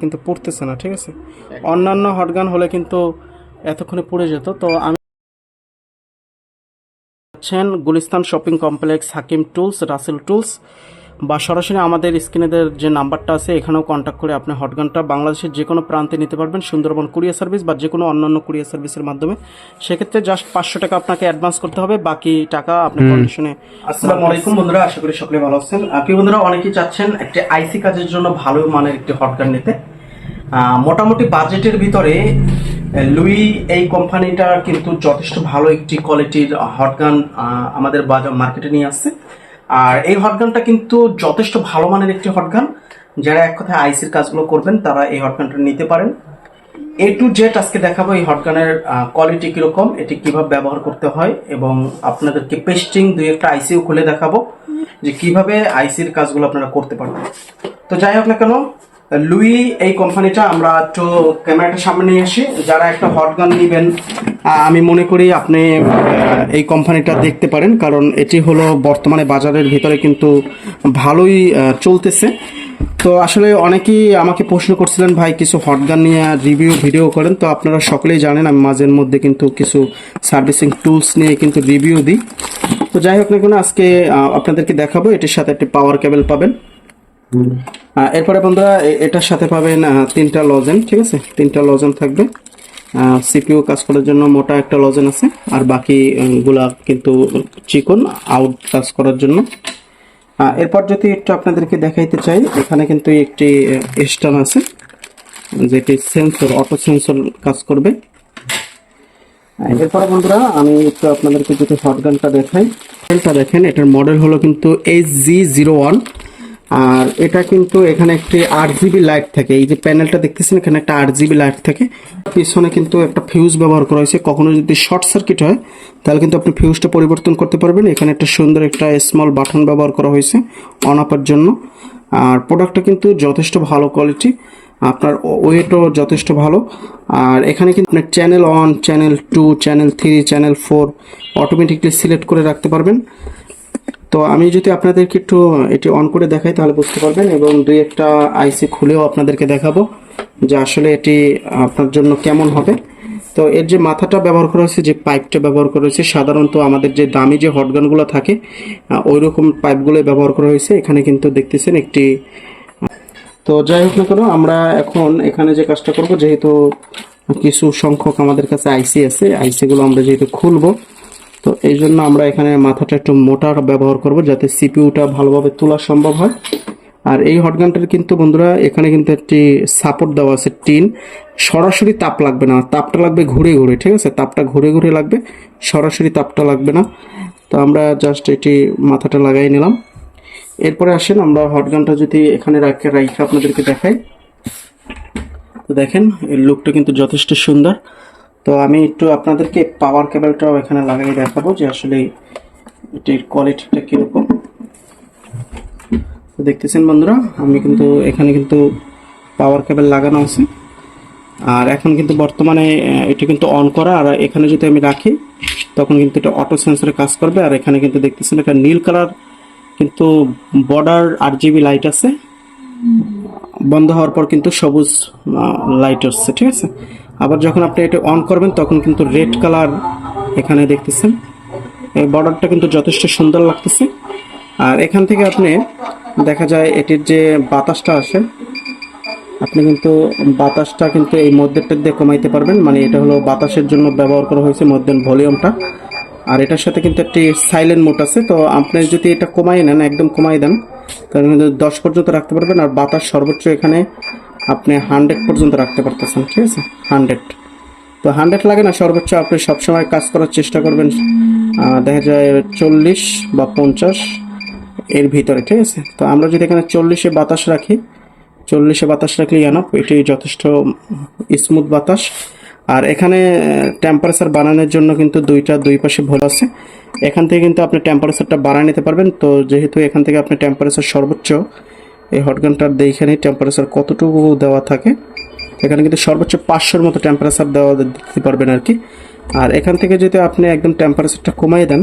কিন্তু পড়তেছে না ঠিক আছে? অন্যান্য হটগান হলে কিন্তু এতক্ষণে পড়ে যেত তো আমি আছেন Gulistan shopping complex Hakim tools Rasel tools বা সরাসরি আমাদের স্ক্রিনেদের যে নাম্বারটা আছে এখানেও কন্ট্যাক্ট করে আপনি হটগানটা বাংলাদেশের যে কোনো প্রান্তে নিতে পারবেন সুন্দরবন কুরিয়ার সার্ভিস বা যে কোনো অন্যান্য কুরিয়ার সার্ভিসের মাধ্যমে। সেক্ষেত্রে জাস্ট পাঁচশো টাকা আপনাকে অ্যাডভান্স করতে হবে বাকি টাকা আপনি কন্ডিশনে আসসালামু আলাইকুম বন্ধুরা আশা করি সকলে ভালো আছেন। আপনি বন্ধুরা অনেকেই চাচ্ছেন একটি আইসি কাজের জন্য ভালো মানের একটি হটগান নিতে। মোটামুটি বাজেটের ভিতরে লুই এই কোম্পানিটা কিন্তু যথেষ্ট ভালো একটি কোয়ালিটির হটগান আমাদের বাজার মার্কেটে নিয়ে আসছে। আর এই হটগানটা কিন্তু যথেষ্ট ভালো মানের একটি হটগান যারা এক কথায় আইসির কাজগুলো করবেন, তারা এই হটগানটা নিতে পারেন। এ টু জেড আজকে দেখাবো এই হটগানের কোয়ালিটি কীরকম, এটি কীভাবে ব্যবহার করতে হয় এবং আপনাদেরকে পেস্টিং দুই একটা আইসিও খুলে দেখাবো যে কীভাবে আইসির কাজগুলো আপনারা করতে পারবেন। তো যাই হোক না কেন লুই, এই কোম্পানিটা আমরা একটু ক্যামেরাটা সামনে নিয়ে আসি। যারা একটা হটগান নেবেন আমি মনে করি আপনি এই কোম্পানিটা দেখতে পারেন, কারণ এটি হলো বর্তমানে বাজারের ভিতরে কিন্তু ভালোই চলতেছে। তো আসলে অনেকেই আমাকে প্রশ্ন করছিলেন, ভাই, কিছু হটগান নিয়ে রিভিউ, ভিডিও করেন। তো আপনারা সকলেই জানেন, আমি মাঝের মধ্যে কিন্তু কিছু সার্ভিসিং টুলস নিয়ে কিন্তু রিভিউ দিই। তো যাই হোক, না কেন, আজকে আপনাদেরকে দেখাবো। এটির সাথে একটি পাওয়ার কেবল পাবেন। এরপরে বন্ধুরা এটার সাথে পাবেন তিনটা লজেন, ঠিক আছে? তিনটা লজেন থাকবে। সিপিইউ কাজ করার জন্য মোটা একটা লজেন আছে, আর বাকি গুলা কিন্তু চিকন, আউট কাজ করার জন্য। এরপর যদি একটু আপনাদেরকে দেখাইতে চাই, এখানে কিন্তু একটি স্টান আছে, যেটি সেন্সর, অটো সেন্সর কাজ করবে। এরপরে বন্ধুরা, আমি একটু আপনাদেরকে যদি হটগানটা দেখাই। দেখেন, এটার মডেল হলো কিন্তু এইচ জি জিরো ওয়ান। আর এটা কিন্তু এখানে একটি আট জিবি লাইট থাকে। এই যে প্যানেলটা দেখতেছেন, এখানে একটা আট জিবি লাইট থাকে। পিছনে কিন্তু একটা ফিউজ ব্যবহার করা হয়েছে। কখনো যদি শর্ট সার্কিট হয়, তাহলে কিন্তু আপনি ফিউজটা পরিবর্তন করতে পারবেন। এখানে একটা সুন্দর একটা স্মল বাটন ব্যবহার করা হয়েছে অন আপার জন্য। আর প্রোডাক্টটা কিন্তু যথেষ্ট ভালো কোয়ালিটি আপনার ওয়েটও যথেষ্ট ভালো। আর এখানে কিন্তু আপনার channel one channel two channel three channel four automatically select করে রাখতে পারবেন। তো আমি যদি আপনাদেরকে একটু, এটি অন করে দেখাই তাহলে বুঝতে পারবেন এবং দুই একটা আইসি খুলেও আপনাদেরকে দেখাবো যে আসলে এটি আপনার জন্য কেমন হবে। তো এর যে মাথাটা ব্যবহার করা হয়েছে, যে পাইপটা ব্যবহার করা হয়েছে, সাধারণত আমাদের যে দামি যে হটগানগুলো থাকে ওই রকম পাইপগুলো ব্যবহার করা হয়েছে। এখানে কিন্তু দেখতেছেন একটি তো যাই হোক না কেন, আমরা এখন এখানে যে কাজটা করব, যেহেতু কিছু সংখ্যক আমাদের কাছে আইসি আছে আইসিগুলো আমরা যেহেতু খুলবো তো এই জন্য আমরা এখানে মাথাটা একটু মোটা ব্যবহার করব যাতে সিপিউটা ভালোভাবে তোলা সম্ভব হয়। আর এই হটগানটার কিন্তু বন্ধুরা, এখানে কিন্তু একটি সাপোর্ট দেওয়া আছে টিন। সরাসরি তাপ লাগবে না, তাপটা লাগবে ঘুরে ঘুরে, ঠিক আছে? তাপটা ঘুরে ঘুরে লাগবে, সরাসরি তাপটা লাগবে না। তো আমরা জাস্ট এটি মাথাটা লাগাই নিলাম। এরপরে আসেন আমরা হটগানটা যদি এখানে রাখে রাখে আপনাদেরকে দেখাই। তো দেখেন, এর লুকটা কিন্তু যথেষ্ট সুন্দর। তো আমি একটু আপনাদেরকে পাওয়ার কেবলটাও এখানে লাগাই দেখাবো যে আসলে এটির কোয়ালিটিটা কীরকম। তো দেখতেছেন বন্ধুরা, আমি কিন্তু এখানে কিন্তু পাওয়ার কেবল লাগানো আছে। আর এখন কিন্তু বর্তমানে এটা কিন্তু অন করা, আর এখানে যদি আমি রাখি, তখন কিন্তু এটা অটো সেন্সরে কাজ করবে। আর এখানে কিন্তু দেখতেছেন একটা নীল কালার কিন্তু বর্ডার আট জিবি লাইট আছে। বন্ধ হওয়ার পর কিন্তু সবুজ লাইট আসছে, ঠিক আছে? আবার যখন আপনি এটা অন করবেন, তখন কিন্তু রেড কালার এখানে দেখতেছেন। এই বর্ডারটা কিন্তু যথেষ্ট সুন্দর লাগতেছে। আর এখান থেকে আপনি, দেখা যায় এটির যে বাতাসটা আসে, আপনি কিন্তু বাতাসটা কিন্তু এই মধ্যেরটা দিয়ে কমাইতে পারবেন। মানে এটা হলো বাতাসের জন্য ব্যবহার করা হয়েছে মধ্যের ভলিউমটা। আর এটার সাথে কিন্তু একটি সাইলেন্ট মোড আছে। তো আপনি যদি এটা কমাই নেন, একদম কমাই দেন, তাহলে কিন্তু দশ পর্যন্ত রাখতে পারবেন। আর বাতাস সর্বোচ্চ এখানে আপনি হান্ড্রেড পর্যন্ত রাখতে পারতেছেন, ঠিক আছে? হান্ড্রেড। তো হান্ড্রেড লাগে না, সর্বোচ্চ আপনি সবসময় কাজ করার চেষ্টা করবেন দেখা যায় চল্লিশ বা পঞ্চাশ এর ভিতরে, ঠিক আছে? তো আমরা যদি এখানে চল্লিশে বাতাস রাখি, চল্লিশে বাতাস রাখলে এনাফ এটি যথেষ্ট স্মুথ বাতাস। আর এখানে টেম্পারেচার বানানোর জন্য কিন্তু দুইটা দুই পাশে ভোল আছে। এখান থেকে কিন্তু আপনি টেম্পারেচারটা বাড়ায় নিতে পারবেন। তো যেহেতু এখান থেকে আপনি টেম্পারেচার সর্বোচ্চ এই হটগানটার দেখে টেম্পারেচার কতটুকু দেওয়া থাকে? এখানে কিন্তু সর্বোচ্চ পাঁচশোর মতো টেম্পারেচার দেওয়া দিতে পারবেন আর কি আর এখান থেকে যদি আপনি একদম টেম্পারেচারটা কমাই দেন,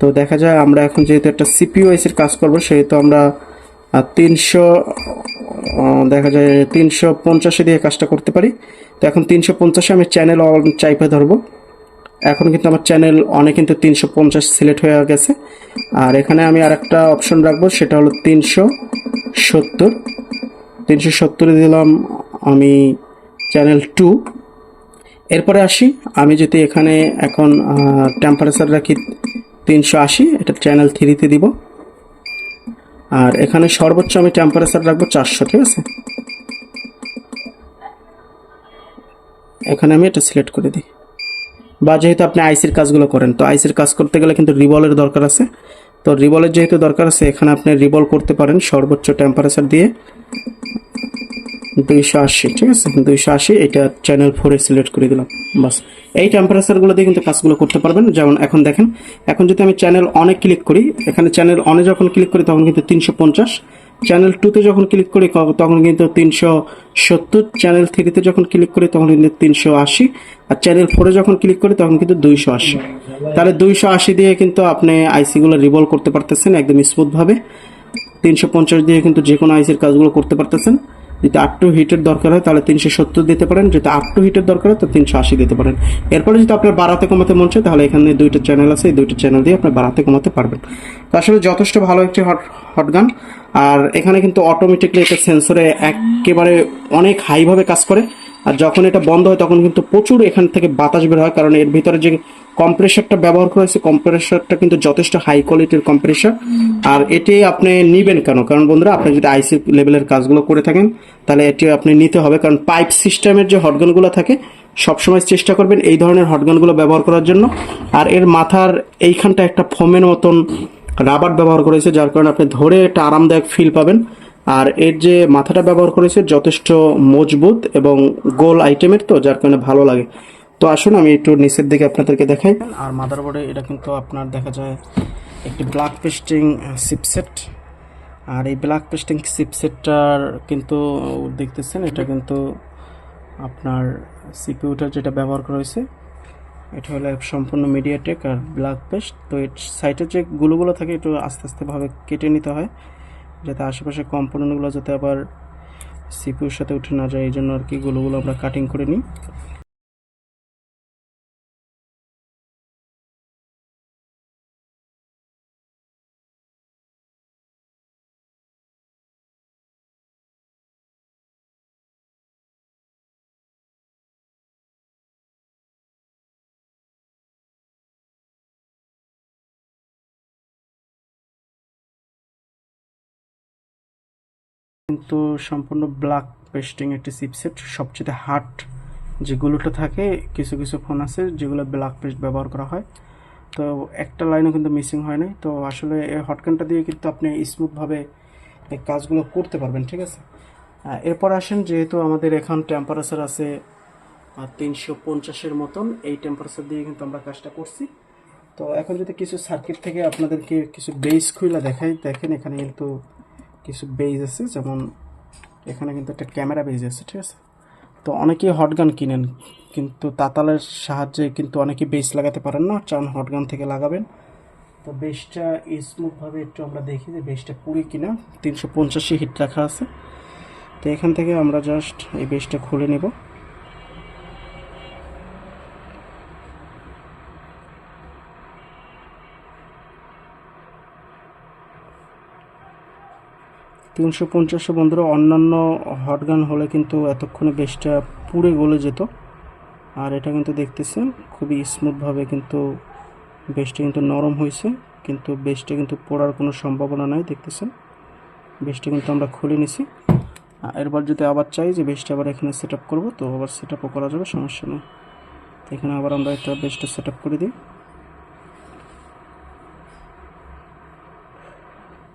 তো দেখা যায় আমরা এখন যেহেতু একটা সিপিইউ এসির কাজ করব, সেহেতু আমরা তিনশো দেখা যায় তিনশো পঞ্চাশে দিয়ে কাজটা করতে পারি। তো এখন তিনশো পঞ্চাশে আমি চ্যানেল চাইপে ধরবো। এখন কিন্তু আমার চ্যানেল অনেক কিন্তু তিনশো পঞ্চাশ সিলেক্ট হয়ে গেছে। আর এখানে আমি আর একটা অপশন রাখব, সেটা হলো তিনশো সত্তর। তিনশো সত্তরে দিলাম আমি চ্যানেল টু এরপরে আসি, আমি যদি এখানে এখন টেম্পারেচার রাখি তিনশো আশি, এটা চ্যানেল থ্রিতে দিব। আর এখানে সর্বোচ্চ আমি টেম্পারেচার রাখব চারশো, ঠিক আছে? এখানে আমি এটা সিলেক্ট করে দিই। বা যেহেতু আপনি আইসির কাজগুলো করেন, তো আইসির কাজ করতে গেলে কিন্তু রিবলের দরকার আছে। তো রিবলের যেহেতু দরকার আছে, এখানে আপনি রিবল করতে পারেন সর্বোচ্চ টেম্পারেচার দিয়ে। দুইশো আশি, ঠিক আছে? দুইশো আশি, এটা চ্যানেল ফোরে সিলেক্ট করে দিলাম, বাস। এই টেম্পারেচারগুলো দিয়ে কিন্তু কাজগুলো করতে পারবেন। যেমন এখন দেখেন, এখন যদি আমি চ্যানেল অনেক ক্লিক করি, এখানে চ্যানেল অনে যখন ক্লিক করি, তখন কিন্তু তিনশো পঞ্চাশ চ্যানেল টুতে যখন ক্লিক করি তখন কিন্তু তিনশো সত্তর। চ্যানেল থ্রিতে যখন ক্লিক করি, তখন কিন্তু তিনশো আশি। আর চ্যানেল ফোরে যখন ক্লিক করি, তখন কিন্তু দুইশো আশি। তাহলে দুইশো আশি দিয়ে কিন্তু আপনি আইসিগুলো রিভলভ করতে পারতেছেন একদম স্মুথভাবে তিনশো পঞ্চাশ দিয়ে কিন্তু যে কোনো আইসির কাজগুলো করতে পারতেছেন। যদি আট টু হিটের দরকার হয়, তাহলে তিনশো সত্তর দিতে পারেন। যদি আট টু হিটের দরকার হয়, তো তিনশো আশি দিতে পারেন। এরপরে যদি আপনার বাড়াতে কমাতে মন চায়, তাহলে এখানে দুইটা চ্যানেল আছে। এই দুইটা চ্যানেল দিয়ে আপনি বাড়াতে কমাতে পারবেন। তো আসলে যথেষ্ট ভালো একটি হট হটগান আর এখানে কিন্তু অটোমেটিকলি এটা সেন্সরে একেবারে অনেক হাইভাবে কাজ করে। আর যখন এটা বন্ধ হয়, তখন কিন্তু প্রচুর এখান থেকে বাতাস বের হয়। কারণ এর ভিতরে যে কম্প্রেসারটা ব্যবহার করা হয়েছে কম্প্রেসারটা কিন্তু যথেষ্ট হাই কোয়ালিটির কম্প্রেসার আর এটি আপনি নিবেন কেন? কারণ বন্ধুরা, আপনি যদি আইসি লেভেলের কাজগুলো করে থাকেন, তাহলে এটি আপনি নিতে হবে। কারণ পাইপ সিস্টেমের যে হটগানগুলো থাকে, সবসময় চেষ্টা করবেন এই ধরনের হটগানগুলো ব্যবহার করার জন্য। আর এর মাথার এইখানটা একটা ফোমের মতন রাবার ব্যবহার করেছে, যার কারণে আপনি ধরে একটা আরামদায়ক ফিল পাবেন। আর এর যে মাথাটা ব্যবহার করেছে, যথেষ্ট মজবুত এবং গোল আইটেমের তো, যার কারণে ভালো লাগে। তো আসুন, আমি একটু নিচের দিকে আপনাদেরকে দেখাই। আর মাদারবোর্ডে এটা কিন্তু আপনার দেখা যায় একটি ব্ল্যাক পেস্টিং সিপসেট আর এই ব্ল্যাক পেস্টিং সিপসেটটার কিন্তু দেখতেছেন, এটা কিন্তু আপনার সিপিউটার যেটা ব্যবহার করা হয়েছে, এটা হলো সম্পূর্ণ মিডিয়াটেক আর ব্ল্যাক পেস্ট তো এর সাইডের যে গুলোগুলো থাকে, একটু আস্তে আস্তে ভাবে কেটে নিতে হয়, যাতে আশেপাশে কম্পোনেন্টগুলো যাতে আবার সিপিউর সাথে উঠে না যায়, এই জন্য আর কি গুলোগুলো আমরা কাটিং করে নিই। কিন্তু সম্পূর্ণ ব্ল্যাক পেস্টিং একটি চিপসেট সবচেয়ে হার্ড যেগুলোটা থাকে, কিছু কিছু ফোন আছে যেগুলো ব্ল্যাক পেস্ট ব্যবহার করা হয়। তো একটা লাইনও কিন্তু মিসিং হয় নাই। তো আসলে এই হটকানটা দিয়ে কিন্তু আপনি স্মুথভাবে এই কাজগুলো করতে পারবেন, ঠিক আছে? এরপর আসেন, যেহেতু আমাদের এখন টেম্পারেচার আছে তিনশো পঞ্চাশের মতন, এই টেম্পারেচার দিয়ে কিন্তু আমরা কাজটা করছি। তো এখন যদি কিছু সার্কিট থেকে আপনাদেরকে কিছু বেস খুইলা দেখাই, দেখেন এখানে কিন্তু কিছু বেজ আছে, যেমন এখানে কিন্তু একটা ক্যামেরা বেজ আছে, ঠিক আছে? তো অনেকেই হটগান কিনেন, কিন্তু তাতালের সাহায্যে কিন্তু অনেকে বেস লাগাতে পারেন না চান হটগান থেকে লাগাবেন। তো বেসটা স্মুথভাবে একটু আমরা দেখি যে বেসটা পুরি কিনা, তিনশো পঞ্চাশি হিট রাখা আছে। তো এখান থেকে আমরা জাস্ট এই বেসটা খুলে নেব। তিনশো পঞ্চাশে বন্ধুরা অন্যান্য হটগান হলে কিন্তু এতক্ষণে বেসটা পুড়ে গলে যেত। আর এটা কিন্তু দেখতেছেন খুবই স্মুথভাবে কিন্তু বেসটা কিন্তু নরম হয়েছে, কিন্তু বেসটা কিন্তু পড়ার কোনো সম্ভাবনা নাই, দেখতেছেন? বেসটা কিন্তু আমরা খুলে নিছি। এরপর যদি আবার চাই যে বেসটা আবার এখানে সেট আপ করব, তো আবার সেট করা যাবে, সমস্যা নেই। এখানে আবার আমরা একটা বেসটা সেট আপ করে দিই।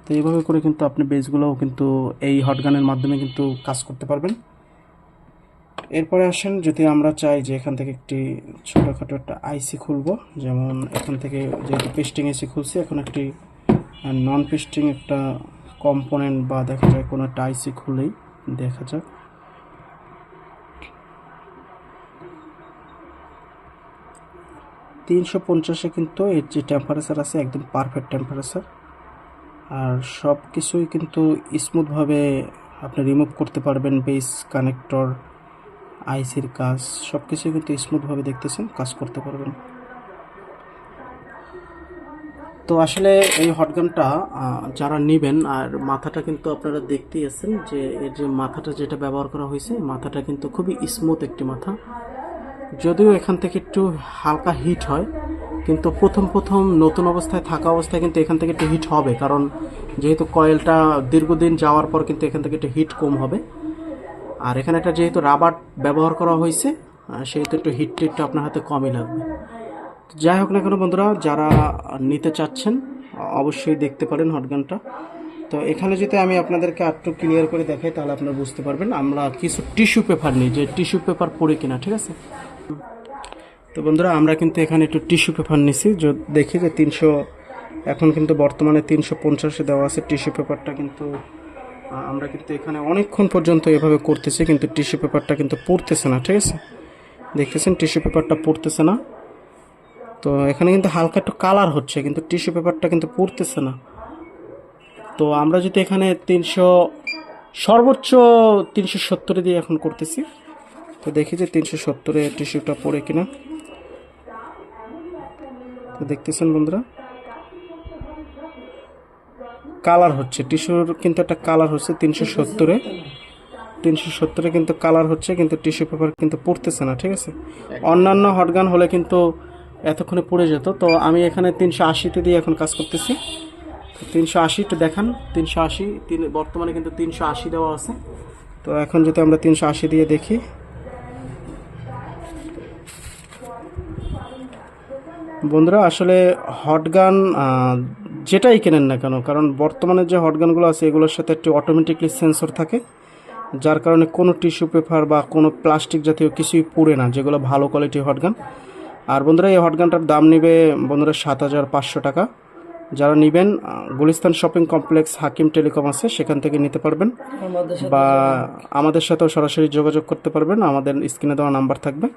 তো এইভাবে করে কিন্তু আপনি বেসগুলোও কিন্তু এই হটগানের মাধ্যমে কিন্তু কাজ করতে পারবেন। এরপরে আসেন, যদি আমরা চাই যে এখান থেকে একটি ছোটোখাটো একটা আইসি খুলবো, যেমন এখান থেকে যেহেতু পেস্টিং আইসি খুলছি, এখন একটি নন পেস্টিং একটা কম্পোনেন্ট বা দেখা যায় কোনো একটা আইসি খুলেই দেখা যাক। তিনশো পঞ্চাশে কিন্তু এর যে টেম্পারেচার আছে, একদম পারফেক্ট টেম্পারেচার আর সব কিছুই কিন্তু স্মুথভাবে আপনি রিমুভ করতে পারবেন বেস, কানেক্টর, আইসির কাজ সব কিছুই কিন্তু স্মুথভাবে দেখতেছেন, কাজ করতে পারবেন। তো আসলে এই হটগানটা যারা নেবেন, আর মাথাটা কিন্তু আপনারা দেখতেই আছেন যে এর যে মাথাটা যেটা ব্যবহার করা হয়েছে, মাথাটা কিন্তু খুবই স্মুথ একটি মাথা। যদিও এখান থেকে একটু হালকা হিট হয় কিন্তু প্রথম প্রথম নতুন অবস্থায় থাকা অবস্থায় কিন্তু এখান থেকে একটু হিট হবে। কারণ যেহেতু কয়েলটা দীর্ঘদিন যাওয়ার পর কিন্তু এখান থেকে একটু হিট কম হবে। আর এখানে একটা যেহেতু রাবার ব্যবহার করা হয়েছে সেহেতু একটু হিটটা একটু আপনার হাতে কমই লাগবে। যাই হোক না কেন বন্ধুরা, যারা নিতে চাচ্ছেন, অবশ্যই দেখতে পারেন হটগানটা। তো এখানে যদি আমি আপনাদেরকে আরেকটু ক্লিয়ার করে দেখাই, তাহলে আপনারা বুঝতে পারবেন, আমরা কিছু টিস্যু পেপার নিই, যে টিস্যু পেপার পড়ে কিনা, ঠিক আছে? তো বন্ধুরা, আমরা কিন্তু এখানে একটু টিস্যু পেপার নিছি। দেখি যে তিনশো, এখন কিন্তু বর্তমানে তিনশো পঞ্চাশে দেওয়া আছে টিস্যু পেপারটা কিন্তু আমরা কিন্তু এখানে অনেকক্ষণ পর্যন্ত এভাবে করতেছি, কিন্তু টিস্যু পেপারটা কিন্তু পড়তেছে না, ঠিক আছে? দেখতেছেন, টিস্যু পেপারটা পড়তেছে না। তো এখানে কিন্তু হালকা একটু কালার হচ্ছে, কিন্তু টিস্যু পেপারটা কিন্তু পড়তেছে না। তো আমরা যদি এখানে তিনশো, সর্বোচ্চ তিনশো সত্তরে দিয়ে এখন করতেছি, তো দেখি যে তিনশো সত্তরে টিস্যুটা পড়ে কিনা। দেখতেছেন বন্ধুরা? কালার হচ্ছে, টিস্যুর কিন্তু একটা কালার হচ্ছে তিনশো সত্তরে। তিনশো সত্তরে কিন্তু কালার হচ্ছে, কিন্তু টিস্যু পেপার কিন্তু পড়তেছে না, ঠিক আছে? অন্যান্য হটগান হলে কিন্তু এতক্ষণে পড়ে যেত। তো আমি এখানে তিনশো আশিতে দিয়ে এখন কাজ করতেছি। তিনশো আশি একটু দেখান। তিনশো আশি, তিন বর্তমানে কিন্তু তিনশো আশি দেওয়া আছে। তো এখন যদি আমরা তিনশো আশি দিয়ে দেখি বন্ধুরা আসলে হটগান যেটাই কেনেন না কেন কারণ বর্তমানে যে হটগানগুলো আছে এগুলোর সাথে একটি অটোমেটিকলি সেন্সর থাকে যার কারণে কোনো টিস্যু পেপার বা কোনো প্লাস্টিক জাতীয় কিছুই পুড়ে না যেগুলো ভালো কোয়ালিটির হটগান আর বন্ধুরা এই হটগানটার দাম নেবে বন্ধুরা সাত হাজার পাঁচশো টাকা। যারা নেবেন Gulistan shopping complex Hakim telecom আছে সেখান থেকে নিতে পারবেন। বা আমাদের সাথেও সরাসরি যোগাযোগ করতে পারবেন। আমাদের স্ক্রিনে দেওয়া নাম্বার থাকবে।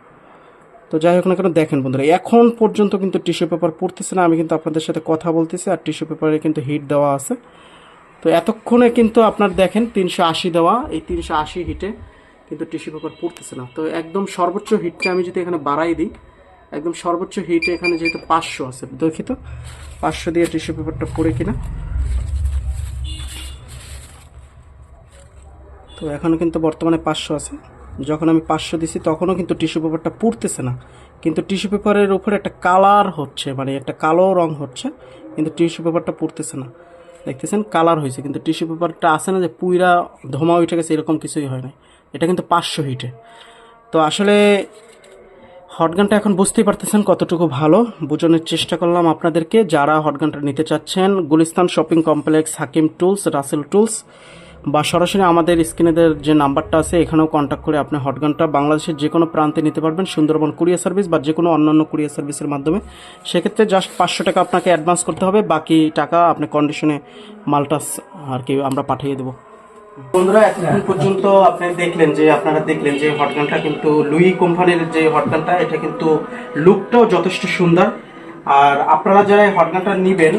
তো যাই হোক না কেন, দেখেন বন্ধুরা, এখন পর্যন্ত কিন্তু টিস্যু পেপার পড়তেছে না, আমি কিন্তু আপনাদের সাথে কথা বলতেছি, আর টিস্যু পেপারে কিন্তু হিট দেওয়া আছে। তো এতক্ষণে কিন্তু আপনার দেখেন, তিনশো আশি দেওয়া, এই তিনশো আশি হিটে কিন্তু টিস্যু পেপার পড়তেছে না। তো একদম সর্বোচ্চ হিটটা আমি যদি এখানে বাড়াই দিই, একদম সর্বোচ্চ হিটে এখানে যেহেতু পাঁচশো আছে দেখি তো পাঁচশো দিয়ে টিস্যু পেপারটা পড়ে কিনা। তো এখন কিন্তু বর্তমানে পাঁচশো আছে। যখন আমি পাঁচশো দিছি, তখনও কিন্তু টিস্যু পেপারটা পুড়তেছে না। কিন্তু টিস্যু পেপারের উপরে একটা কালার হচ্ছে মানে একটা কালো রং হচ্ছে, কিন্তু টিস্যু পেপারটা পুড়তেছে না। দেখতেছেন, কালার হয়েছে, কিন্তু টিস্যু পেপারটা আছে না যে পুইরা ধোমা উঠে গেছে, এরকম কিছুই হয় না এটা কিন্তু পাঁচশো হিটে। তো আসলে হটগানটা এখন বুঝতেই পারতেছেন কতটুকু ভালো। বোঝানোর চেষ্টা করলাম আপনাদেরকে, যারা হটগানটা নিতে চাচ্ছেন, Gulistan shopping complex, Hakim tools, Rasel tools বা সরাসরি আমাদের স্ক্রিনেদের যে নাম্বারটা আছে, এখানেও কন্ট্যাক্ট করে আপনি হটগানটা বাংলাদেশের যে কোনো প্রান্তে নিতে পারবেন। সুন্দরবন কুরিয়ার সার্ভিস বা যে কোনো অন্যান্য কুরিয়ার সার্ভিসের মাধ্যমে। সেক্ষেত্রে জাস্ট পাঁচশো টাকা আপনাকে অ্যাডভান্স করতে হবে। বাকি টাকা আপনি কন্ডিশনে মালটা স- আর কি আমরা পাঠিয়ে দেবো। বন্ধুরা, এতক্ষণ পর্যন্ত আপনি দেখলেন যে, আপনারা দেখলেন যে হটগানটা কিন্তু লুই কোম্পানির যে হটগানটা এটা কিন্তু লুকটাও যথেষ্ট সুন্দর। আর আপনারা যারা হটগানটা নেবেন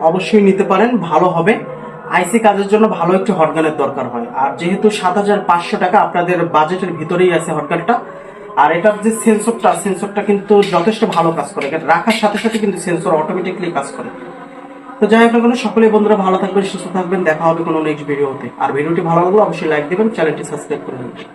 অবশ্যই নিতে পারেন, ভালো হবে। আইসি কাজের জন্য ভালো একটি হটগানের দরকার হয়। আর যেহেতু সাত হাজার পাঁচশো টাকা আপনাদের বাজেটের ভিতরেই আছে হটগানটা আর এটার যে সেন্সরটা সেন্সরটা কিন্তু যথেষ্ট ভালো কাজ করে। রাখার সাথে সাথে কিন্তু সেন্সর অটোমেটিকলি কাজ করে। তো যাই হোক না সকলেই সকলে বন্ধুরা ভালো থাকবেন, সুস্থ থাকবেন। দেখা হবে কোনো নেক্সট ভিডিওতে আর ভিডিওটি ভালো লাগলে অবশ্যই লাইক দেবেন, চ্যানেলটি সাবস্ক্রাইব করে নেবেন